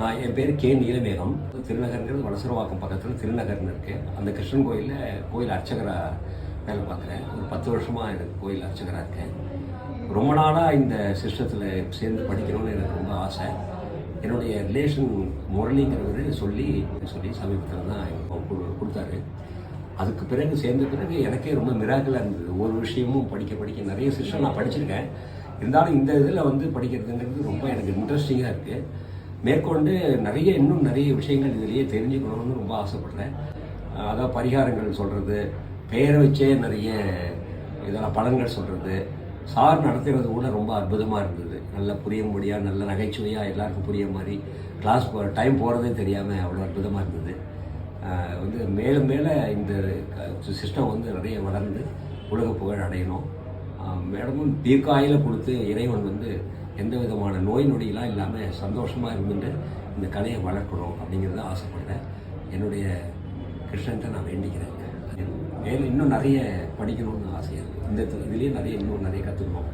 நான் என் பேர் கே நீலவேகம். திருநகருங்கிறது வலசரவாக்கம் பக்கத்தில் திருநகர்னு இருக்குது அந்த கிருஷ்ணன் கோயிலில் கோயில் அர்ச்சகராக வேலை பார்க்குறேன். ஒரு பத்து வருஷமாக எனக்கு கோயில் அர்ச்சகராக இருக்கேன். ரொம்ப நாளாக இந்த சிஸ்டத்தில் சேர்ந்து படிக்கணும்னு எனக்கு ரொம்ப ஆசை. என்னுடைய ரிலேஷன் முரளிங்கிறவர் சொல்லி சொல்லி சமீபத்தில் தான் எனக்கு கொடுத்தாரு. அதுக்கு பிறகு சேர்ந்த பிறகு எனக்கே ரொம்ப மிராக்கலாக இருந்தது. ஒரு விஷயமும் படிக்க படிக்க நிறைய சிஸ்டம் நான் படிச்சிருக்கேன். இருந்தாலும் இந்த இதில் வந்து படிக்கிறதுங்கிறது ரொம்ப எனக்கு இன்ட்ரெஸ்டிங்காக இருக்குது மேற்கொண்டு நிறைய இன்னும் நிறைய விஷயங்கள் இதிலேயே தெரிஞ்சுக்கணும்னு ரொம்ப ஆசைப்படுறேன். அதாவது பரிகாரங்கள் சொல்கிறது பெயரை வச்சே நிறைய இதெல்லாம் பலன்கள் சொல்கிறது சார் நடத்துகிறது கூட ரொம்ப அற்புதமாக இருந்தது. நல்ல புரியும்படியாக நல்ல நகைச்சுவையாக எல்லாருக்கும் புரிய மாதிரி கிளாஸ் போ டைம் போகிறதே தெரியாமல் அவ்வளோ அற்புதமாக இருந்தது. வந்து மேலும் மேலே இந்த சிஸ்டம் வந்து நிறைய வளர்ந்து உலக புகழ் அடையணும். மேடமும் தீர்க்காயில கொடுத்து இறைவன் வந்து எந்த விதமான நோய் நொடியெல்லாம் இல்லாமல் சந்தோஷமாக இருந்துட்டு இந்த கலையை வளர்க்கணும் அப்படிங்கிறத ஆசைப்படுறேன். என்னுடைய கிருஷ்ணன்ட்ட நான் வேண்டிக்கிறேன். மேலும் இன்னும் நிறைய படிக்கணும்னு ஆசையாக இருக்குது இந்த இதுலேயே நிறைய இன்னும் நிறைய கற்றுக்கணும்